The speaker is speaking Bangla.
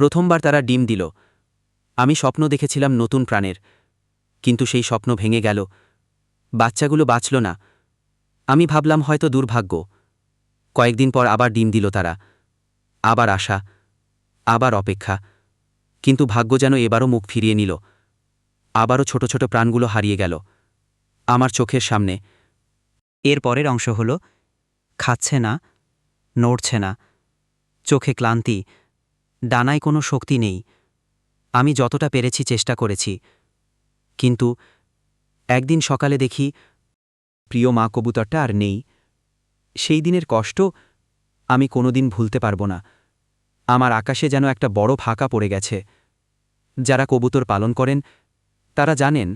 প্রথমবার তারা ডিম দিল। আমি স্বপ্ন দেখেছিলাম নতুন প্রাণের। কিন্তু সেই স্বপ্ন ভেঙে গেল। বাচ্চাগুলো বাঁচল না। আমি ভাবলাম হয়তো দুর্ভাগ্য। কয়েকদিন পর আবার ডিম দিল তারা। আবার আশা। আবার অপেক্ষা। কিন্তু ভাগ্য যেন এবারও মুখ ফিরিয়ে নিল। আবারও ছোট ছোট প্রাণগুলো হারিয়ে গেল। আমার চোখের সামনে। এর পরের অংশ হল, খাচ্ছে না, নড়ছে না। চোখে ক্লান্তি। ডানায় কোনো শক্তি নেই। আমি যতটা পেরেছি চেষ্টা করেছি। কিন্তু একদিন সকালে দেখি প্রিয় মা কবুতরটা আর নেই। সেই দিনের কষ্ট আমি কোনোদিন ভুলতে পারব না। আমার আকাশে যেন একটা বড় ফাঁকা পড়ে গেছে। যারা কবুতর পালন করেন, তারা জানেন